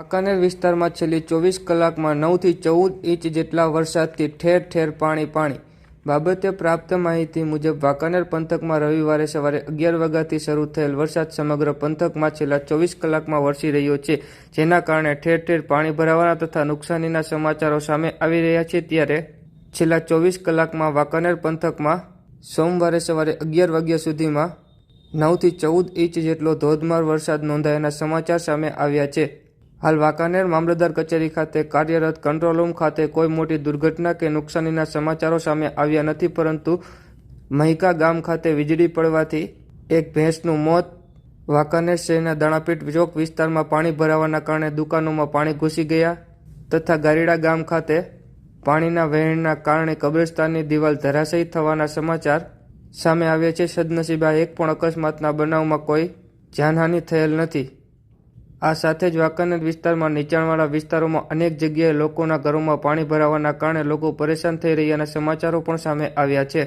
વાંકાનેર વિસ્તારમાં છેલ્લી ચોવીસ કલાકમાં નવથી ચૌદ ઇંચ જેટલા વરસાદથી ઠેર ઠેર પાણી પાણી. બાબતે પ્રાપ્ત માહિતી મુજબ વાંકાનેર પંથકમાં રવિવારે સવારે અગિયાર વાગ્યાથી શરૂ થયેલ વરસાદ સમગ્ર પંથકમાં છેલ્લા ચોવીસ કલાકમાં વરસી રહ્યો છે, જેના કારણે ઠેર ઠેર પાણી ભરાવાના તથા નુકસાનીના સમાચારો સામે આવી રહ્યા છે. ત્યારે છેલ્લા ચોવીસ કલાકમાં વાંકાનેર પંથકમાં સોમવારે સવારે અગિયાર વાગ્યા સુધીમાં નવથી ચૌદ ઇંચ જેટલો ધોધમાર વરસાદ નોંધાયાના સમાચાર સામે આવ્યા છે. હાલ વાંકાનેર મામલતદાર કચેરી ખાતે કાર્યરત કંટ્રોલ રૂમ ખાતે કોઈ મોટી દુર્ઘટના કે નુકસાનીના સમાચારો સામે આવ્યા નથી, પરંતુ મહિકા ગામ ખાતે વીજળી પડવાથી એક ભેંસનું મોત. વાંકાનેર શહેરના દાણાપીઠ ચોક વિસ્તારમાં પાણી ભરાવાના કારણે દુકાનોમાં પાણી ઘૂસી ગયા તથા ગારીડા ગામ ખાતે પાણીના વહેણના કારણે કબ્રસ્તાનની દિવાલ ધરાશયી થવાના સમાચાર સામે આવ્યા છે. સદનસીબે એક પણ અકસ્માતના બનાવમાં કોઈ જાનહાનિ થયેલ નથી. આ સાથે જ વાંકાનેર વિસ્તારમાં નીચાણવાળા વિસ્તારોમાં અનેક જગ્યાએ લોકોના ઘરોમાં પાણી ભરાવાના કારણે લોકો પરેશાન થઈ રહ્યાના સમાચારો પણ સામે આવ્યા છે.